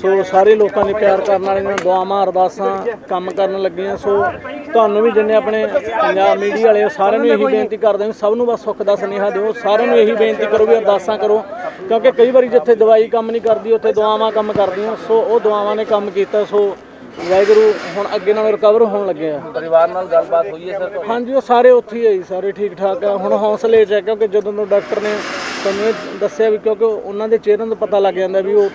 ਸੋ ਸਾਰੇ ਲੋਕਾਂ ਨੇ ਪਿਆਰ ਕਰਨ ਵਾਲੀਆਂ ਦੁਆਵਾਂ ਅਰਦਾਸਾਂ ਕੰਮ ਕਰਨ ਲੱਗੀਆਂ। ਸੋ ਤੁਹਾਨੂੰ ਵੀ ਜਿੰਨੇ ਆਪਣੇ ਪੰਜਾਬ ਮੀਡੀਆ ਵਾਲੇ ਸਾਰਿਆਂ ਨੂੰ ਇਹੀ ਬੇਨਤੀ ਕਰਦੇ ਹਾਂ ਸਭ ਨੂੰ ਬਸ ਸੁੱਖ ਦਾ ਸੁਨੇਹਾ ਦਿਓ। ਸਾਰਿਆਂ ਨੂੰ ਇਹੀ ਬੇਨਤੀ ਕਰੋ ਵੀ ਅਰਦਾਸਾਂ ਕਰੋ ਕਿਉਂਕਿ ਕਈ ਵਾਰੀ ਜਿੱਥੇ ਦਵਾਈ ਕੰਮ ਨਹੀਂ ਕਰਦੀ ਉੱਥੇ ਦੁਆਵਾਂ ਕੰਮ ਕਰਦੀਆਂ। ਸੋ ਉਹ ਦੁਆਵਾਂ ਨੇ ਕੰਮ ਕੀਤਾ। ਸੋ ਵਾਹਿਗੁਰੂ ਹੁਣ ਅੱਗੇ ਨਾਲ ਰਿਕਵਰ ਹੋਣ ਲੱਗੇ ਆ। ਪਰਿਵਾਰ ਨਾਲ ਗੱਲਬਾਤ ਹੋਈ ਹੈ ਸਰ ਹਾਂਜੀ ਉਹ ਸਾਰੇ ਉੱਥੇ ਹੀ ਆ ਜੀ ਸਾਰੇ ਠੀਕ ਠਾਕ ਆ। ਹੁਣ ਹੌਸਲੇ 'ਚ ਆ ਕਿਉਂਕਿ ਜਦੋਂ ਤੋਂ ਡਾਕਟਰ ਨੇ ਸਾਨੂੰ ਇਹ ਦੱਸਿਆ ਵੀ ਕਿਉਂਕਿ ਉਹਨਾਂ ਦੇ ਚਿਹਰਿਆਂ ਤੋਂ ਪਤਾ ਲੱਗ ਜਾਂਦਾ ਵੀ ਉਹ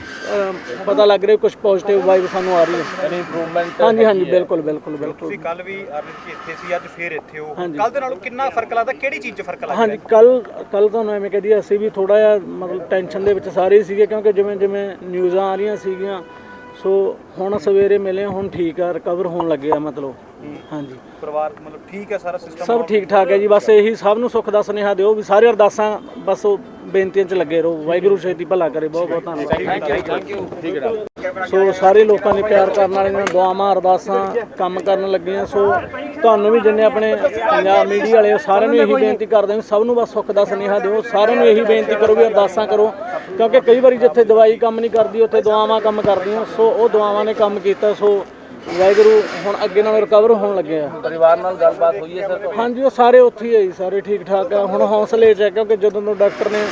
ਪਤਾ ਲੱਗ ਰਿਹਾ ਕੁਝ ਪੋਜ਼ਿਟਿਵ ਵਾਈਬ ਸਾਨੂੰ ਆ ਰਹੀ ਹੈ। ਯਾਨੀ ਇੰਪਰੂਵਮੈਂਟ ਹਾਂਜੀ ਹਾਂਜੀ ਬਿਲਕੁਲ ਬਿਲਕੁਲ ਬਿਲਕੁਲ ਤੁਸੀਂ ਕੱਲ ਵੀ ਅਰਨਿਤ ਜੀ ਇੱਥੇ ਸੀ ਅੱਜ ਫੇਰ ਇੱਥੇ ਹੋ। ਹਾਂਜੀ। ਕੱਲ ਦੇ ਨਾਲੋਂ ਕਿੰਨਾ ਫ਼ਰਕ ਲੱਗਦਾ ਕਿਹੜੀ ਚੀਜ਼ 'ਚ ਫ਼ਰਕ ਲੱਗਦਾ ਹਾਂਜੀ ਕੱਲ ਕੱਲ ਤੁਹਾਨੂੰ ਐਵੇਂ ਕਹਦੀ ਅਸੀਂ ਵੀ ਥੋੜਾ ਜਿਹਾ ਮਤਲਬ ਟੈਨਸ਼ਨ ਦੇ ਵਿੱਚ ਸਾਰੇ ਹੀ ਸੀਗੇ ਕਿਉਂਕਿ ਜਿਵੇਂ ਜਿਵੇਂ ਨਿਊਜ਼ਾਂ ਆ ਰਹੀਆਂ ਸੀਗੀਆਂ ਸੋ ਹੁਣ ਸਵੇਰੇ ਮਿਲੇ ਹੁਣ ਠੀਕ ਆ ਰਿਕਵਰ ਹੋਣ ਲੱਗੇ ਆ ਮਤਲਬ। ਹਾਂਜੀ। ਪਰਿਵਾਰ ਮਤਲਬ ਠੀਕ ਹੈ ਸਾਰਾ ਸਿਸਟਮ ਸਭ ਠੀਕ ਠਾਕ ਹੈ ਜੀ ਬਸ ਇਹੀ ਸਭ ਨੂੰ ਸੁੱਖ ਦਾ ਸੁਨੇਹਾ ਦਿਓ ਵੀ ਸਾਰੇ ਅਰਦਾਸਾਂ ਬਸ ਉਹ ਬੇਨਤੀਆਂ 'ਚ ਲੱਗੇ ਰਹੋ। ਵਾਹਿਗੁਰੂ ਛੇਤੀ ਭਲਾ ਕਰੇ। ਬਹੁਤ ਬਹੁਤ ਧੰਨਵਾਦ। ਸੋ ਸਾਰੇ ਲੋਕਾਂ ਨੇ ਪਿਆਰ ਕਰਨ ਵਾਲੇ ਵਾਲੀਆਂ ਦੁਆਵਾਂ ਅਰਦਾਸਾਂ ਕੰਮ ਕਰਨ ਲੱਗੀਆਂ। ਸੋ ਤੁਹਾਨੂੰ ਵੀ ਜਿੰਨੇ ਆਪਣੇ ਪੰਜਾਬ ਮੀਡੀਆ ਵਾਲੇ ਆ, ਸਾਰਿਆਂ ਨੂੰ ਇਹੀ ਬੇਨਤੀ ਕਰਦੇ ਹਾਂ। ਸਭ ਨੂੰ ਬਸ ਸੁੱਖ ਦਾ ਸੁਨੇਹਾ ਦਿਓ। ਸਾਰਿਆਂ ਨੂੰ ਇਹੀ ਬੇਨਤੀ ਕਰੋ ਵੀ ਅਰਦਾਸਾਂ ਕਰੋ। ਕਿਉਂਕਿ ਕਈ ਵਾਰੀ ਜਿੱਥੇ ਦਵਾਈ ਕੰਮ ਨਹੀਂ ਕਰਦੀ ਉੱਥੇ ਦੁਆਵਾਂ ਕੰਮ ਕਰਦੀਆਂ। ਸੋ ਉਹ ਦੁਆਵਾਂ ਨੇ ਕੰਮ ਕੀਤਾ। ਸੋ ਵਾਹਿਗੁਰੂ ਹੁਣ ਅੱਗੇ ਨਾਲ ਰਿਕਵਰ ਹੋਣ ਲੱਗੇ ਆ। ਪਰਿਵਾਰ ਨਾਲ ਗੱਲਬਾਤ ਹੋਈ ਹੈ ਸਰ ਹਾਂਜੀ ਉਹ ਸਾਰੇ ਉੱਥੇ ਹੀ ਆ ਜੀ ਸਾਰੇ ਠੀਕ ਠਾਕ ਆ। ਹੁਣ ਹੌਸਲੇ 'ਚ ਆ ਕਿਉਂਕਿ ਜਦੋਂ ਤੋਂ ਡਾਕਟਰ ਨੇ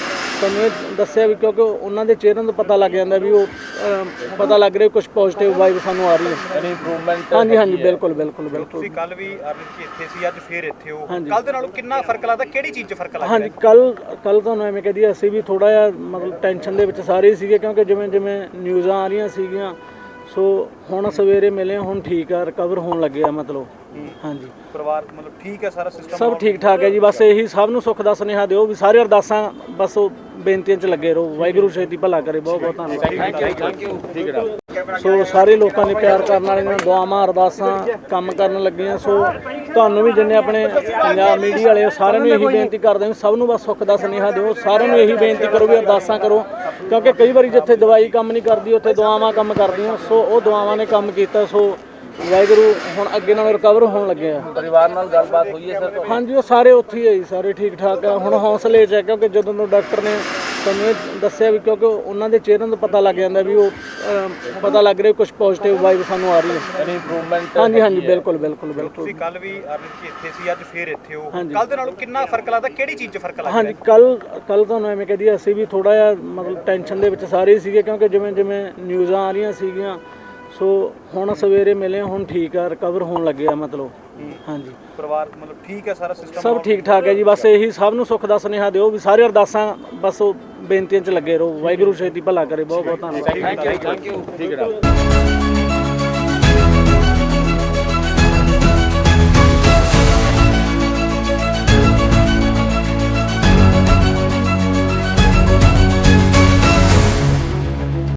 ਸਾਨੂੰ ਇਹ ਦੱਸਿਆ ਵੀ ਕਿਉਂਕਿ ਉਹਨਾਂ ਦੇ ਚਿਹਰਿਆਂ ਤੋਂ ਪਤਾ ਲੱਗ ਜਾਂਦਾ ਵੀ ਉਹ ਪਤਾ ਲੱਗ ਰਿਹਾ ਕੁਝ ਪੋਜ਼ਿਟਿਵ ਵਾਈਬ ਸਾਨੂੰ ਆ ਰਹੀ ਹੈ। ਇੰਪਰੂਵਮੈਂਟ ਹਾਂਜੀ ਹਾਂਜੀ ਬਿਲਕੁਲ ਬਿਲਕੁਲ ਬਿਲਕੁਲ। ਤੁਸੀਂ ਕੱਲ ਵੀ ਅਰਨਿਤ ਜੀ ਇੱਥੇ ਸੀ ਅੱਜ ਫੇਰ ਇੱਥੇ ਹੋ। ਹਾਂਜੀ। ਕੱਲ ਦੇ ਨਾਲੋਂ ਕਿੰਨਾ ਫ਼ਰਕ ਲੱਗਦਾ ਕਿਹੜੀ ਚੀਜ਼ 'ਚ ਫ਼ਰਕ ਲੱਗਦਾ? ਹਾਂਜੀ ਕੱਲ ਕੱਲ ਤੁਹਾਨੂੰ ਐਵੇਂ ਕਹਦੀ ਅਸੀਂ ਵੀ ਥੋੜਾ ਜਿਹਾ ਮਤਲਬ ਟੈਨਸ਼ਨ ਦੇ ਵਿੱਚ ਸਾਰੇ ਹੀ ਸੀਗੇ ਕਿਉਂਕਿ ਜਿਵੇਂ ਜਿਵੇਂ ਨਿਊਜ਼ਾਂ ਆ ਰਹੀਆਂ ਸੀਗੀਆਂ ਸੋ ਹੁਣ ਸਵੇਰੇ ਮਿਲੇ ਹੁਣ ਠੀਕ ਆ ਰਿਕਵਰ ਹੋਣ ਲੱਗੇ ਆ ਮਤਲਬ। ਹਾਂਜੀ। ਪਰਿਵਾਰ ਮਤਲਬ ਠੀਕ ਹੈ ਸਾਰਾ ਸਿਸਟਮ ਸਭ ਠੀਕ ਠਾਕ ਹੈ ਜੀ ਬਸ ਇਹੀ ਸਭ ਨੂੰ ਸੁੱਖ ਦਾ ਸੁਨੇਹਾ ਦਿਓ ਵੀ ਸਾਰੇ ਅਰਦਾਸਾਂ ਬਸ ਉਹ ਬੇਨਤੀਆਂ 'ਚ ਲੱਗੇ ਰਹੋ। ਵਾਹਿਗੁਰੂ ਛੇਤੀ ਭਲਾ ਕਰੇ ਬਹੁਤ ਬਹੁਤ ਧੰਨਵਾਦ ਸੋ ਸਾਰੇ ਲੋਕਾਂ ਨੇ ਪਿਆਰ ਕਰਨ ਵਾਲੀਆਂ ਦੁਆਵਾਂ ਅਰਦਾਸਾਂ ਕੰਮ ਕਰਨ ਲੱਗੀਆਂ। ਸੋ ਤੁਹਾਨੂੰ ਵੀ ਜਿੰਨੇ ਆਪਣੇ ਪੰਜਾਬ ਮੀਡੀਆ ਵਾਲੇ ਸਾਰਿਆਂ ਨੂੰ ਇਹੀ ਬੇਨਤੀ ਕਰਦੇ ਹਾਂ ਸਭ ਨੂੰ ਬਸ ਸੁੱਖ ਦਾ ਸੁਨੇਹਾ ਦਿਓ। ਸਾਰਿਆਂ ਨੂੰ ਇਹੀ ਬੇਨਤੀ ਕਰੋ ਵੀ ਅਰਦਾਸਾਂ ਕਰੋ ਕਿਉਂਕਿ ਕਈ ਵਾਰੀ ਜਿੱਥੇ ਦਵਾਈ ਕੰਮ ਨਹੀਂ ਕਰਦੀ ਉੱਥੇ ਦੁਆਵਾਂ ਕੰਮ ਕਰਦੀਆਂ। ਸੋ ਉਹ ਦੁਆਵਾਂ ਨੇ ਕੰਮ ਕੀਤਾ। ਸੋ ਵਾਹਿਗੁਰੂ ਹੁਣ ਅੱਗੇ ਨਾਲ ਰਿਕਵਰ ਹੋਣ ਲੱਗੇ ਆ। ਪਰਿਵਾਰ ਨਾਲ ਗੱਲਬਾਤ ਹੋਈ ਹੈ ਸਰ ਹਾਂਜੀ ਉਹ ਸਾਰੇ ਉੱਥੇ ਹੀ ਆ ਜੀ ਸਾਰੇ ਠੀਕ ਠਾਕ ਆ। ਹੁਣ ਹੌਸਲੇ 'ਚ ਆ ਕਿਉਂਕਿ ਜਦੋਂ ਤੋਂ ਡਾਕਟਰ ਨੇ ਸਾਨੂੰ ਇਹ ਦੱਸਿਆ ਵੀ ਕਿਉਂਕਿ ਉਹਨਾਂ ਦੇ ਚਿਹਰਿਆਂ ਤੋਂ ਪਤਾ ਲੱਗ ਜਾਂਦਾ ਵੀ ਉਹ ਪਤਾ ਲੱਗ ਰਿਹਾ ਕੁਝ ਪੋਜ਼ਿਟਿਵ ਵਾਈਬ ਸਾਨੂੰ ਆ ਰਹੀ ਹੈ। ਯਾਨੀ ਇੰਪਰੂਵਮੈਂਟ ਹਾਂਜੀ ਹਾਂਜੀ ਬਿਲਕੁਲ ਬਿਲਕੁਲ ਬਿਲਕੁਲ। ਤੁਸੀਂ ਕੱਲ ਵੀ ਅਰਨਿਤ ਜੀ ਇੱਥੇ ਸੀ ਅੱਜ ਫੇਰ ਇੱਥੇ ਹੋ। ਹਾਂਜੀ। ਕੱਲ ਦੇ ਨਾਲੋਂ ਕਿੰਨਾ ਫ਼ਰਕ ਲੱਗਦਾ ਕਿਹੜੀ ਚੀਜ਼ 'ਚ ਫ਼ਰਕ ਲੱਗਦਾ? ਹਾਂਜੀ ਕੱਲ ਕੱਲ ਤੁਹਾਨੂੰ ਐਵੇਂ ਕਹਦੀ ਅਸੀਂ ਵੀ ਥੋੜਾ ਜਿਹਾ ਮਤਲਬ ਟੈਨਸ਼ਨ ਦੇ ਵਿੱਚ ਸਾਰੇ ਹੀ ਸੀਗੇ ਕਿਉਂਕਿ ਜਿਵੇਂ ਜਿਵੇਂ ਨਿਊਜ਼ਾਂ ਆ ਰਹੀਆਂ ਸੀਗੀਆਂ ਸੋ ਹੁਣ ਸਵੇਰੇ ਮਿਲੇ ਹੁਣ ਠੀਕ ਆ ਰਿਕਵਰ ਹੋਣ ਲੱਗੇ ਆ ਮਤਲਬ। ਹਾਂਜੀ। ਪਰਿਵਾਰ ਮਤਲਬ ਠੀਕ ਹੈ ਸਾਰਾ ਸਿਸਟਮ ਸਭ ਠੀਕ ਠਾਕ ਹੈ ਜੀ ਬਸ ਇਹੀ ਸਭ ਨੂੰ ਸੁੱਖ ਦਾ ਸੁਨੇਹਾ ਦਿਓ ਵੀ ਸਾਰੇ ਅਰਦਾਸਾਂ ਬਸ ਉਹ ਬੇਨਤੀਆਂ 'ਚ ਲੱਗੇ ਰਹੋ। ਵਾਹਿਗੁਰੂ ਛੇਤੀ ਭਲਾ ਕਰੇ। ਬਹੁਤ ਬਹੁਤ ਧੰਨਵਾਦ।